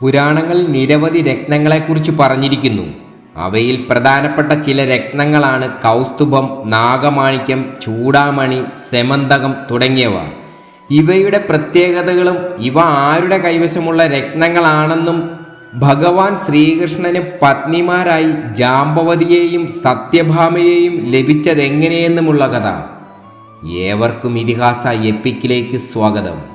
പുരാണങ്ങളിൽ നിരവധി രത്നങ്ങളെക്കുറിച്ച് പറഞ്ഞിരിക്കുന്നു. അവയിൽ പ്രധാനപ്പെട്ട ചില രത്നങ്ങളാണ് കൗസ്തുഭം നാഗമാണിക്യം ചൂടാമണി സെമന്തകം തുടങ്ങിയവ. ഇവയുടെ പ്രത്യേകതകളും ഇവ ആരുടെ കൈവശമുള്ള രത്നങ്ങളാണെന്നും ഭഗവാൻ ശ്രീകൃഷ്ണന് പത്നിമാരായി ജാമ്പവതിയെയും സത്യഭാമയെയും ലഭിച്ചതെങ്ങനെയെന്നുമുള്ള കഥ. ഏവർക്കും ഇതിഹാസ എപ്പിക്കിലേക്ക് സ്വാഗതം.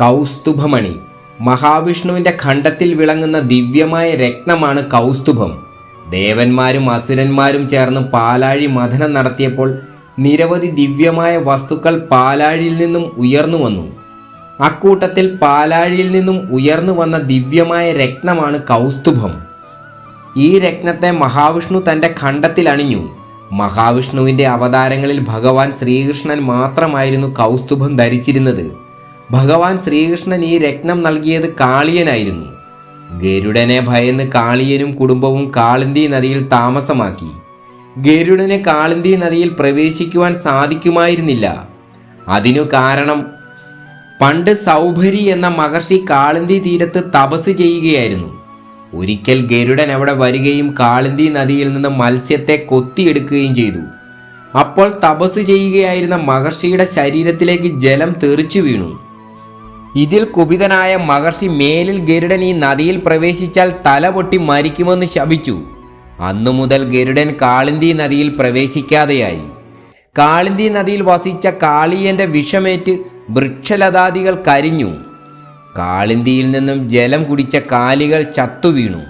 കൗസ്തുഭമണി. മഹാവിഷ്ണുവിന്റെ ഖണ്ഡത്തിൽ വിളങ്ങുന്ന ദിവ്യമായ രത്നമാണ് കൗസ്തുഭം. ദേവന്മാരും അസുരന്മാരും ചേർന്ന് പാലാഴി മഥനം നടത്തിയപ്പോൾ നിരവധി ദിവ്യമായ വസ്തുക്കൾ പാലാഴിയിൽ നിന്നും ഉയർന്നു വന്നു. അക്കൂട്ടത്തിൽ പാലാഴിയിൽ നിന്നും ഉയർന്നു വന്ന ദിവ്യമായ രത്നമാണ് കൗസ്തുഭം. ഈ രത്നത്തെ മഹാവിഷ്ണു തന്റെ ഖണ്ഡത്തിൽ അണിഞ്ഞു. മഹാവിഷ്ണുവിന്റെ അവതാരങ്ങളിൽ ഭഗവാൻ ശ്രീകൃഷ്ണൻ മാത്രമായിരുന്നു കൗസ്തുഭം ധരിച്ചിരുന്നത്. ഭഗവാൻ ശ്രീകൃഷ്ണൻ ഈ രത്നം നൽകിയത് കാളിയനായിരുന്നു. ഗരുഡനെ ഭയന്ന് കാളിയനും കുടുംബവും കാളിന്തി നദിയിൽ താമസമാക്കി. ഗരുഡന് കാളിന്തി നദിയിൽ പ്രവേശിക്കുവാൻ സാധിക്കുമായിരുന്നില്ല. അതിനു കാരണം പണ്ട് സൗഭരി എന്ന മഹർഷി കാളിന്തി തീരത്ത് തപസ് ചെയ്യുകയായിരുന്നു. ഒരിക്കൽ ഗരുഡൻ അവിടെ വരികയും കാളിന്തി നദിയിൽ നിന്ന് മത്സ്യത്തെ കൊത്തിയെടുക്കുകയും ചെയ്തു. അപ്പോൾ തപസ് ചെയ്യുകയായിരുന്ന മഹർഷിയുടെ ശരീരത്തിലേക്ക് ജലം തെറിച്ചു വീണു. ഇതിൽ കുപിതനായ മഹർഷി മേലിൽ ഗരുഡൻ ഈ നദിയിൽ പ്രവേശിച്ചാൽ തല പൊട്ടി മരിക്കുമെന്ന് ശപിച്ചു. അന്നു മുതൽ ഗരുഡൻ കാളിന്തി നദിയിൽ പ്രവേശിക്കാതെയായി. കാളിന്തി നദിയിൽ വസിച്ച കാളിയന്റെ വിഷമേറ്റ് വൃക്ഷലതാദികൾ കരിഞ്ഞു. കാളിന്തിയിൽ നിന്നും ജലം കുടിച്ച കാലികൾ ചത്തുവീണു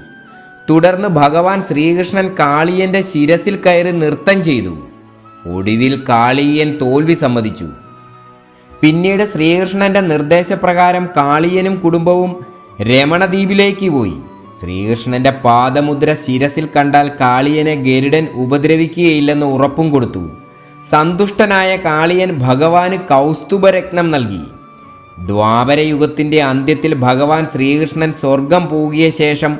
തുടർന്ന് ഭഗവാൻ ശ്രീകൃഷ്ണൻ കാളിയന്റെ ശിരസിൽ കയറി നൃത്തം ചെയ്തു. ഒടുവിൽ കാളിയൻ തോൽവി സമ്മതിച്ചു. പിന്നീട് ശ്രീകൃഷ്ണന്റെ നിർദ്ദേശപ്രകാരം കാളിയനും കുടുംബവും രമണദ്വീപിലേക്ക് പോയി. ശ്രീകൃഷ്ണന്റെ പാദമുദ്ര ശിരസിൽ കണ്ടാൽ കാളിയനെ ഗരുഡൻ ഉപദ്രവിക്കുകയില്ലെന്ന് ഉറപ്പും കൊടുത്തു. സന്തുഷ്ടനായ കാളിയൻ ഭഗവാന് കൗസ്തുഭരത്നം നൽകി. ദ്വാപരയുഗത്തിന്റെ അന്ത്യത്തിൽ ഭഗവാൻ ശ്രീകൃഷ്ണൻ സ്വർഗം പോകിയ ശേഷം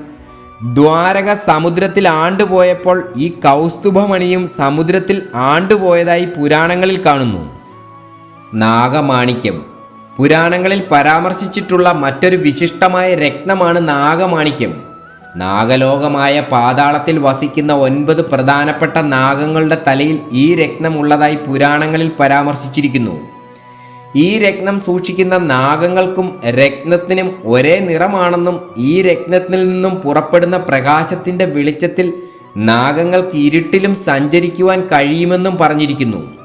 ദ്വാരക സമുദ്രത്തിൽ ആണ്ടുപോയപ്പോൾ ഈ കൗസ്തുഭമണിയും സമുദ്രത്തിൽ ആണ്ടുപോയതായി പുരാണങ്ങളിൽ കാണുന്നു. നാഗമാണിക്യം. പുരാണങ്ങളിൽ പരാമർശിച്ചിട്ടുള്ള മറ്റൊരു വിശിഷ്ടമായ രത്നമാണ് നാഗമാണിക്യം. നാഗലോകമായ പാതാളത്തിൽ വസിക്കുന്ന ഒൻപത് പ്രധാനപ്പെട്ട നാഗങ്ങളുടെ തലയിൽ ഈ രത്നം ഉള്ളതായി പുരാണങ്ങളിൽ പരാമർശിച്ചിരിക്കുന്നു. ഈ രത്നം സൂക്ഷിക്കുന്ന നാഗങ്ങൾക്കും രത്നത്തിനും ഒരേ നിറമാണെന്നും ഈ രത്നത്തിൽ നിന്നും പുറപ്പെടുന്ന പ്രകാശത്തിന്റെ വെളിച്ചത്തിൽ നാഗങ്ങൾക്ക് ഇരുട്ടിലും സഞ്ചരിക്കുവാൻ കഴിയുമെന്നും പറഞ്ഞിരിക്കുന്നു.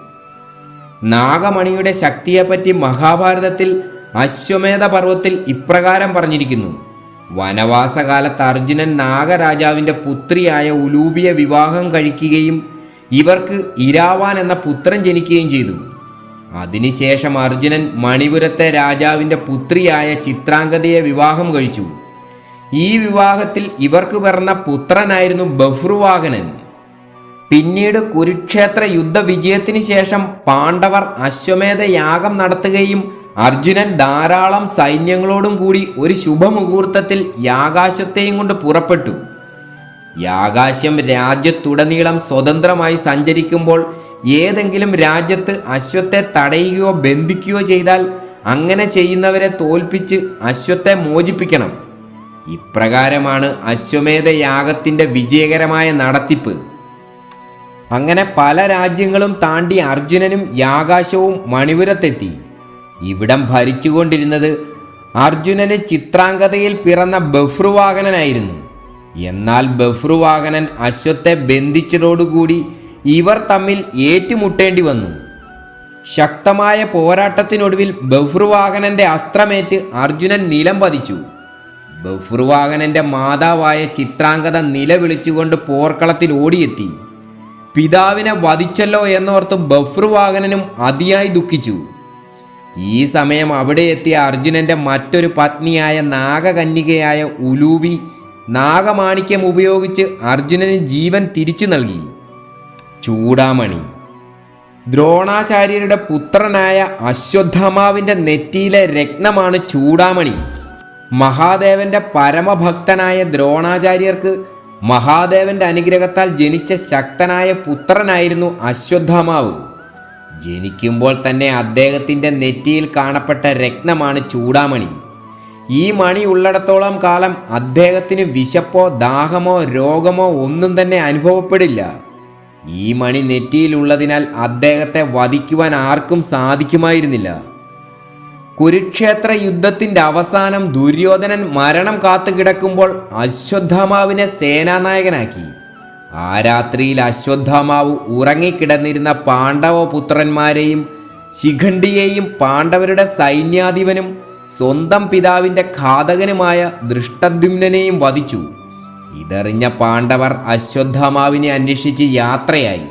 നാഗമണിയുടെ ശക്തിയെപ്പറ്റി മഹാഭാരതത്തിൽ അശ്വമേധ പർവത്തിൽ ഇപ്രകാരം പറഞ്ഞിരിക്കുന്നു. വനവാസകാലത്ത് അർജുനൻ നാഗരാജാവിന്റെ പുത്രിയായ ഉലൂബിയെ വിവാഹം കഴിക്കുകയും ഇവർക്ക് ഇരാവാൻ എന്ന പുത്രൻ ജനിക്കുകയും ചെയ്തു. അതിനുശേഷം അർജുനൻ മണിപുരത്തെ രാജാവിന്റെ പുത്രിയായ ചിത്രാംഗതയെ വിവാഹം കഴിച്ചു. ഈ വിവാഹത്തിൽ ഇവർക്ക് പിറന്ന പുത്രനായിരുന്നു ബഫ്രുവാഹനൻ പിന്നീട് കുരുക്ഷേത്ര യുദ്ധവിജയത്തിന് ശേഷം പാണ്ഡവർ അശ്വമേധ യാഗം നടത്തുകയും അർജുനൻ ധാരാളം സൈന്യങ്ങളോടും കൂടി ഒരു ശുഭമുഹൂർത്തത്തിൽ യാകാശത്തെയും കൊണ്ട് പുറപ്പെട്ടു. യാകാശം രാജ്യത്തുടനീളം സ്വതന്ത്രമായി സഞ്ചരിക്കുമ്പോൾ ഏതെങ്കിലും രാജ്യത്ത് അശ്വത്തെ തടയുകയോ ബന്ധിക്കുകയോ ചെയ്താൽ അങ്ങനെ ചെയ്യുന്നവരെ തോൽപ്പിച്ച് അശ്വത്തെ മോചിപ്പിക്കണം. ഇപ്രകാരമാണ് അശ്വമേധ യാഗത്തിന്റെ വിജയകരമായ നടത്തിപ്പ്. അങ്ങനെ പല രാജ്യങ്ങളും താണ്ടി അർജുനനും യാകാശവും മണിപുരത്തെത്തി. ഇവിടം ഭരിച്ചുകൊണ്ടിരുന്നത് അർജുനന് ചിത്രാംഗതയിൽ പിറന്ന ബഫ്രുവാഹനനായിരുന്നു എന്നാൽ ബഫ്രുവാഹനൻ അശ്വത്തെ ബന്ധിച്ചതോടുകൂടി ഇവർ തമ്മിൽ ഏറ്റുമുട്ടേണ്ടി വന്നു. ശക്തമായ പോരാട്ടത്തിനൊടുവിൽ ബഫ്രുവാഹനന്റെ അസ്ത്രമേറ്റ് അർജുനൻ നിലം പതിച്ചു. ബഫ്രുവാഹനന്റെ മാതാവായ ചിത്രാംഗത നിലവിളിച്ചുകൊണ്ട് പോർക്കളത്തിൽ ഓടിയെത്തി. പിതാവിനെ വധിച്ചല്ലോ എന്നോർത്ത് ബഫ്രുവാഹനനും അതിയായി ദുഃഖിച്ചു. ഈ സമയം അവിടെ എത്തിയ അർജുനന്റെ മറ്റൊരു പത്നിയായ നാഗകന്യകയായ ഉലൂബി നാഗമാണിക്യം ഉപയോഗിച്ച് അർജുനന് ജീവൻ തിരിച്ചു നൽകി. ചൂടാമണി. ദ്രോണാചാര്യരുടെ പുത്രനായ അശ്വത്ഥമാവിന്റെ നെറ്റിയിലെ രത്നമാണ് ചൂടാമണി. മഹാദേവന്റെ പരമഭക്തനായ ദ്രോണാചാര്യർക്ക് മഹാദേവന്റെ അനുഗ്രഹത്താൽ ജനിച്ച ശക്തനായ പുത്രനായിരുന്നു അശ്വത്ഥമാവ്. ജനിക്കുമ്പോൾ തന്നെ അദ്ദേഹത്തിന്റെ നെറ്റിയിൽ കാണപ്പെട്ട രത്നമാണ് ചൂടാമണി. ഈ മണി ഉള്ളിടത്തോളം കാലം അദ്ദേഹത്തിന് വിശപ്പോ ദാഹമോ രോഗമോ ഒന്നും തന്നെ അനുഭവപ്പെടില്ല. ഈ മണി നെറ്റിയിലുള്ളതിനാൽ അദ്ദേഹത്തെ വധിക്കുവാൻ ആർക്കും സാധിക്കുമായിരുന്നില്ല. കുരുക്ഷേത്ര യുദ്ധത്തിന്റെ അവസാനം ദുര്യോധനൻ മരണം കാത്തുകിടക്കുമ്പോൾ അശ്വത്ഥാമാവിനെ സേനാനായകനാക്കി. ആ രാത്രിയിൽ അശ്വത്ഥാമാവ് ഉറങ്ങിക്കിടന്നിരുന്ന പാണ്ഡവ പുത്രന്മാരെയും ശിഖണ്ഡിയെയും പാണ്ഡവരുടെ സൈന്യാധിപനും സ്വന്തം പിതാവിന്റെ ഘാതകനുമായ ദൃഷ്ടദ്യുമ്നെയും വധിച്ചു. ഇതറിഞ്ഞ പാണ്ഡവർ അശ്വത്ഥാമാവിനെ അന്വേഷിച്ച് യാത്രയായി.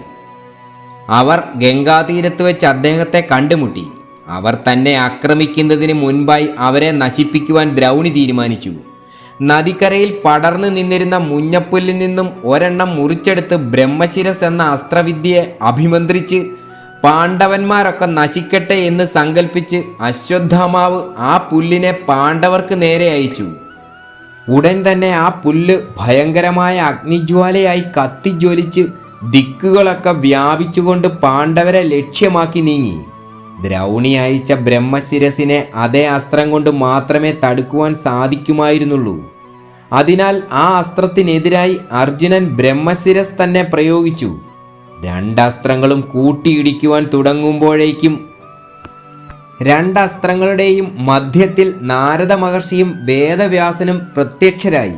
അവർ ഗംഗാതീരത്ത് വെച്ച് അദ്ദേഹത്തെ കണ്ടുമുട്ടി. അവർ തന്നെ ആക്രമിക്കുന്നതിന് മുൻപായി അവരെ നശിപ്പിക്കുവാൻ ദ്രൗണി തീരുമാനിച്ചു. നദിക്കരയിൽ പടർന്നു നിന്നിരുന്ന മുഞ്ഞപ്പുല്ലിൽ നിന്നും ഒരെണ്ണം മുറിച്ചെടുത്ത് ബ്രഹ്മശിരസ് എന്ന അസ്ത്രവിദ്യയെ അഭിമന്ത്രിച്ച് പാണ്ഡവന്മാരൊക്കെ നശിക്കട്ടെ എന്ന് സങ്കല്പിച്ച് അശ്വത്ഥമാവ് ആ പുല്ലിനെ പാണ്ഡവർക്ക് നേരെ അയച്ചു. ഉടൻ തന്നെ ആ പുല്ല് ഭയങ്കരമായ അഗ്നിജ്വാലയായി കത്തിജ്വലിച്ച് ദിക്കുകളൊക്കെ വ്യാപിച്ചുകൊണ്ട് പാണ്ഡവരെ ലക്ഷ്യമാക്കി നീങ്ങി. ദ്രൗണി അയച്ച ബ്രഹ്മശിരസിനെ അതേ അസ്ത്രം കൊണ്ട് മാത്രമേ തടുക്കുവാൻ സാധിക്കുമായിരുന്നുള്ളൂ. അതിനാൽ ആ അസ്ത്രത്തിനെതിരായി അർജുനൻ ബ്രഹ്മശിരസ് തന്നെ പ്രയോഗിച്ചു. രണ്ടസ്ത്രങ്ങളും കൂട്ടിയിടിക്കുവാൻ തുടങ്ങുമ്പോഴേക്കും രണ്ടസ്ത്രങ്ങളുടെയും മധ്യത്തിൽ നാരദ മഹർഷിയും വേദവ്യാസനും പ്രത്യക്ഷരായി.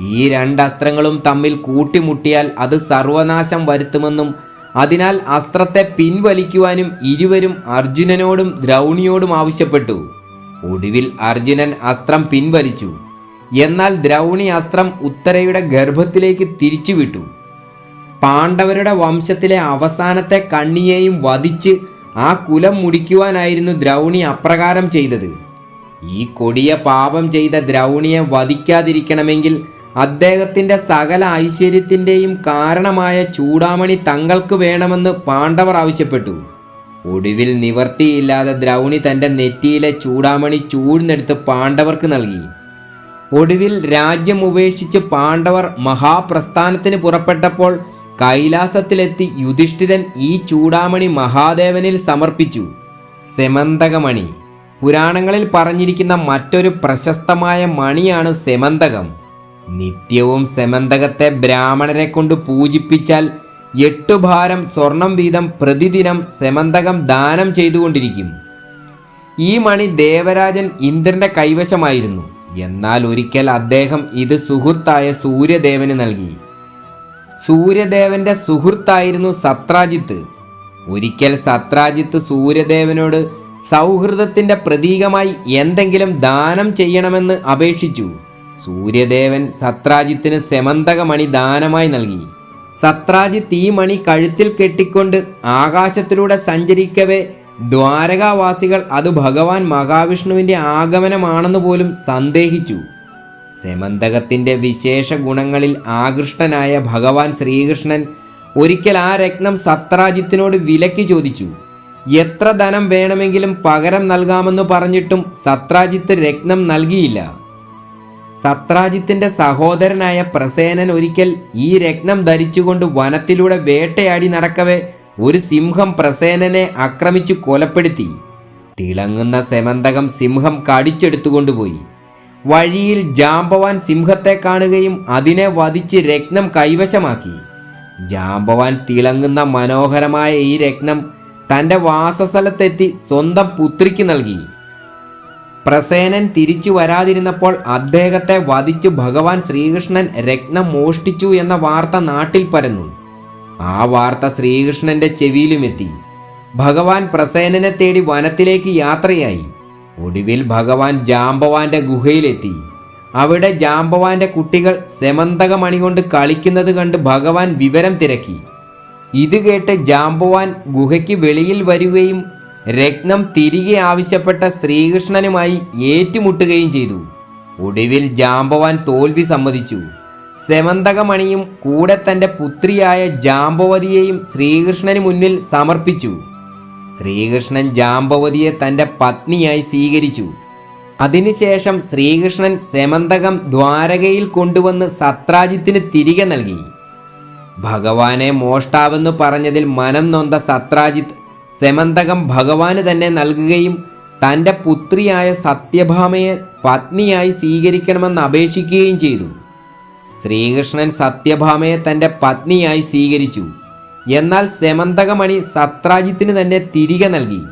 ഈ രണ്ടസ്ത്രങ്ങളും തമ്മിൽ കൂട്ടിമുട്ടിയാൽ അത് സർവനാശം വരുത്തുമെന്നും അതിനാൽ അസ്ത്രത്തെ പിൻവലിക്കുവാനും ഇരുവരും അർജുനനോടും ദ്രൗണിയോടും ആവശ്യപ്പെട്ടു. ഒടുവിൽ അർജുനൻ അസ്ത്രം പിൻവലിച്ചു. എന്നാൽ ദ്രൗണി അസ്ത്രം ഉത്തരയുടെ ഗർഭത്തിലേക്ക് തിരിച്ചുവിട്ടു. പാണ്ഡവരുടെ വംശത്തിലെ അവസാനത്തെ കണ്ണിയെയും വധിച്ച് ആ കുലം മുടിക്കുവാനായിരുന്നു ദ്രൗണി അപ്രകാരം ചെയ്തത്. ഈ കൊടിയ പാപം ചെയ്ത ദ്രൗണിയെ വധിക്കാതിരിക്കണമെങ്കിൽ അദ്ദേഹത്തിന്റെ സകല ഐശ്വര്യത്തിന്റെയും കാരണമായ ചൂടാമണി തങ്ങൾക്ക് വേണമെന്ന് പാണ്ഡവർ ആവശ്യപ്പെട്ടു. ഒടുവിൽ നിവർത്തിയില്ലാതെ ദ്രൗണി തന്റെ നെറ്റിയിലെ ചൂടാമണി ചൂഴ്ന്നെടുത്ത് പാണ്ഡവർക്ക് നൽകി. ഒടുവിൽ രാജ്യം ഉപേക്ഷിച്ച് പാണ്ഡവർ മഹാപ്രസ്ഥാനത്തിന് പുറപ്പെട്ടപ്പോൾ കൈലാസത്തിലെത്തി യുധിഷ്ഠിരൻ ഈ ചൂടാമണി മഹാദേവനിൽ സമർപ്പിച്ചു. സെമന്തകമണി. പുരാണങ്ങളിൽ പറഞ്ഞിരിക്കുന്ന മറ്റൊരു പ്രശസ്തമായ മണിയാണ് സെമന്തകം. നിത്യവും സെമന്തകത്തെ ബ്രാഹ്മണരെ കൊണ്ട് പൂജിപ്പിച്ചാൽ എട്ടു ഭാരം സ്വർണം വീതം പ്രതിദിനം സെമന്തകം ദാനം ചെയ്തുകൊണ്ടിരിക്കും. ഈ മണി ദേവരാജൻ ഇന്ദ്രന്റെ കൈവശമായിരുന്നു. എന്നാൽ ഒരിക്കൽ അദ്ദേഹം ഇത് സുഹൃത്തായ സൂര്യദേവന് നൽകി. സൂര്യദേവന്റെ സുഹൃത്തായിരുന്നു സത്രാജിത്ത്. ഒരിക്കൽ സത്രാജിത്ത് സൂര്യദേവനോട് സൗഹൃദത്തിന്റെ പ്രതീകമായി എന്തെങ്കിലും ദാനം ചെയ്യണമെന്ന് അപേക്ഷിച്ചു. സൂര്യദേവൻ സത്രാജിത്തിന് സെമന്തകമണി ദാനമായി നൽകി. സത്രാജിത്ത് ഈ മണി കഴുത്തിൽ കെട്ടിക്കൊണ്ട് ആകാശത്തിലൂടെ സഞ്ചരിക്കവേ ദ്വാരകാവാസികൾ അത് ഭഗവാൻ മഹാവിഷ്ണുവിന്റെ ആഗമനമാണെന്ന് പോലും സന്ദേഹിച്ചു. സെമന്തകത്തിന്റെ വിശേഷ ഗുണങ്ങളിൽ ആകൃഷ്ടനായ ഭഗവാൻ ശ്രീകൃഷ്ണൻ ഒരിക്കൽ ആ രത്നം സത്രാജിത്തിനോട് വിലക്ക് ചോദിച്ചു. എത്ര ധനം വേണമെങ്കിലും പകരം നൽകാമെന്ന് പറഞ്ഞിട്ടും സത്രാജിത്ത് രത്നം നൽകിയില്ല. സത്രാജിത്തിന്റെ സഹോദരനായ പ്രസേനൻ ഒരിക്കൽ ഈ രത്നം ധരിച്ചുകൊണ്ട് വനത്തിലൂടെ വേട്ടയാടി നടക്കവേ ഒരു സിംഹം പ്രസേനനെ ആക്രമിച്ചു കൊലപ്പെടുത്തി. തിളങ്ങുന്ന സെമന്തകം സിംഹം കടിച്ചെടുത്തുകൊണ്ടുപോയി വഴിയിൽ ജാമ്പവാൻ സിംഹത്തെ കാണുകയും അതിനെ വധിച്ച് രത്നം കൈവശമാക്കി. ജാമ്പവാൻ തിളങ്ങുന്ന മനോഹരമായ ഈ രത്നം തന്റെ വാസസ്ഥലത്തെത്തി സ്വന്തം പുത്രിക്ക് നൽകി. പ്രസേനൻ തിരിച്ചു വരാതിരുന്നപ്പോൾ അദ്ദേഹത്തെ വധിച്ച് ഭഗവാൻ ശ്രീകൃഷ്ണൻ രത്നം മോഷ്ടിച്ചു എന്ന വാർത്ത നാട്ടിൽ പരന്നു. ആ വാർത്ത ശ്രീകൃഷ്ണന്റെ ചെവിയിലുമെത്തി. ഭഗവാൻ പ്രസേനനെ തേടി വനത്തിലേക്ക് യാത്രയായി. ഒടുവിൽ ഭഗവാൻ ജാമ്പവാന്റെ ഗുഹയിലെത്തി. അവിടെ ജാമ്പവാന്റെ കുട്ടികൾ സെമന്തകമണി കൊണ്ട് കളിക്കുന്നത് കണ്ട് ഭഗവാൻ വിവരം തിരക്കി. ഇത് കേട്ട് ജാമ്പവാൻ ഗുഹയ്ക്ക് വെളിയിൽ വരികയും രത്നം തിരികെ ആവശ്യപ്പെട്ട ശ്രീകൃഷ്ണനുമായി ഏറ്റുമുട്ടുകയും ചെയ്തു. ഒടുവിൽ ജാമ്പവാൻ തോൽവി സമ്മതിച്ചു. സെമന്തകമണിയും കൂടെ തന്റെ പുത്രിയായ ജാമ്പവതിയെയും ശ്രീകൃഷ്ണന് മുന്നിൽ സമർപ്പിച്ചു. ശ്രീകൃഷ്ണൻ ജാമ്പവതിയെ തന്റെ പത്നിയായി സ്വീകരിച്ചു. അതിനുശേഷം ശ്രീകൃഷ്ണൻ സെമന്തകം ദ്വാരകയിൽ കൊണ്ടുവന്ന് സത്രാജിത്തിന് തിരികെ നൽകി. ഭഗവാനെ മോഷ്ടാവെന്ന് പറഞ്ഞതിൽ മനം നൊന്ത സത്രാജിത്ത് സെമന്തകം ഭഗവാന് തന്നെ നൽകുകയും തന്റെ പുത്രിയായ സത്യഭാമയെ പത്നിയായി സ്വീകരിക്കണമെന്ന് അപേക്ഷിക്കുകയും ചെയ്തു. ശ്രീകൃഷ്ണൻ സത്യഭാമയെ തന്റെ പത്നിയായി സ്വീകരിച്ചു. എന്നാൽ സെമന്തകമണി സത്രാജിത്തിന് തന്നെ തിരികെ നൽകി.